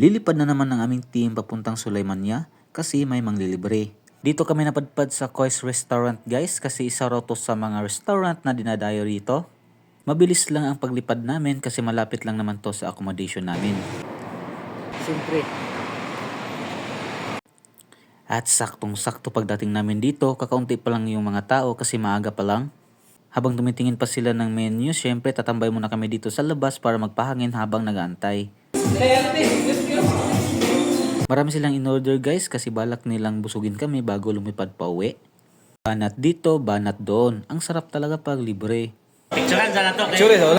Lilipad na naman ang aming team papuntang Sulaymania kasi may manglilibre. Dito kami napadpad sa Koi's Restaurant guys kasi isa raw to sa mga restaurant na dinadayo rito. Mabilis lang ang paglipad namin kasi malapit lang naman to sa accommodation namin. Siyempre. At saktong-sakto pagdating namin dito, kakaunti pa lang yung mga tao kasi maaga pa lang. Habang tumitingin pa sila ng menu, syempre tatambay muna kami dito sa labas para magpahangin habang nag-aantay. Marami silang in-order guys kasi balak nilang busugin kami bago lumipad pa uwi. Banat dito, banat doon. Ang sarap talaga pag libre. Picturean sana to. Sure, wala.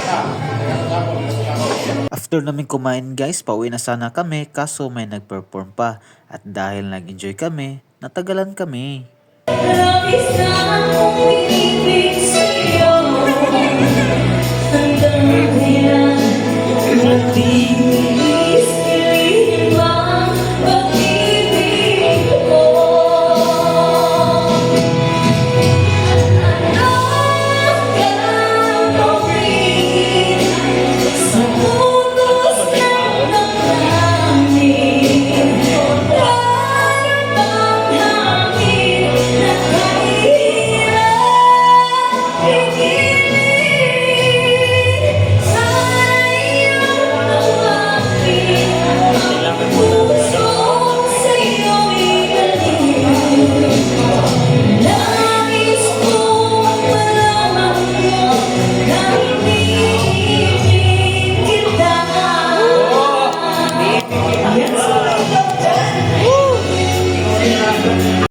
After namin kumain guys, pauwi na sana kami kaso may nag-perform pa. At dahil nag-enjoy kami, natagalan kami. Labis na akong inibig sa'yo Hanggang kailan Hindi